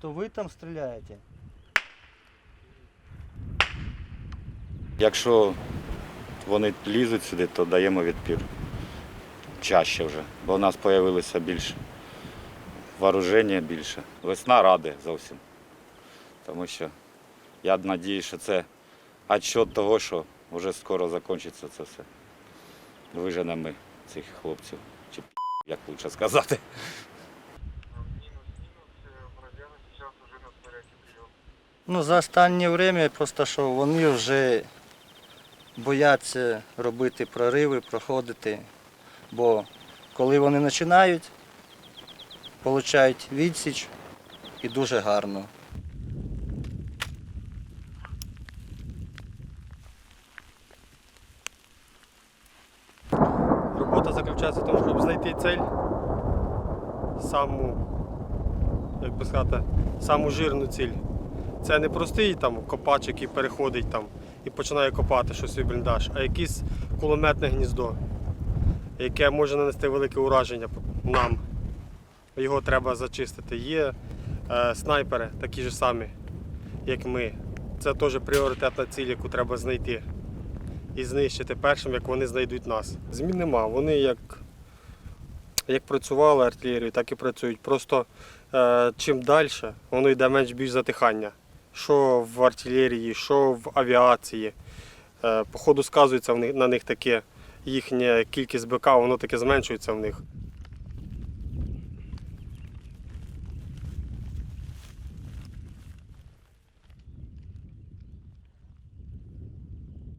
То ви там стріляєте? Якщо вони лізуть сюди, то даємо відпір. Чаще вже, бо в нас з'явилося більше вооруження більше. Весна ради зовсім. Тому що я сподіваюся, що це відчот того, що вже скоро закінчиться це все. Виженемо цих хлопців. Чи як лучше сказати. Ну, за останнє время просто що вони вже бояться робити прориви, проходити. Бо коли вони починають, получають відсіч і дуже гарно. Робота заключається в тому, щоб знайти цель, саму, як би сказати, саму жирну ціль. Це не простий там копач, який переходить там і починає копати щось у бліндаж, а якесь кулеметне гніздо, яке може нанести велике ураження нам. Його треба зачистити. Є е, снайпери такі ж самі, як ми. Це теж пріоритетна ціль, яку треба знайти і знищити першим, як вони знайдуть нас. Змін нема. Вони як, як працювали артилерією, так і працюють. Просто е, чим далі, воно йде менш більш затихання. Що в артилерії, що в авіації. Е, походу сказується на них таке їхня кількість БК, воно таке зменшується в них.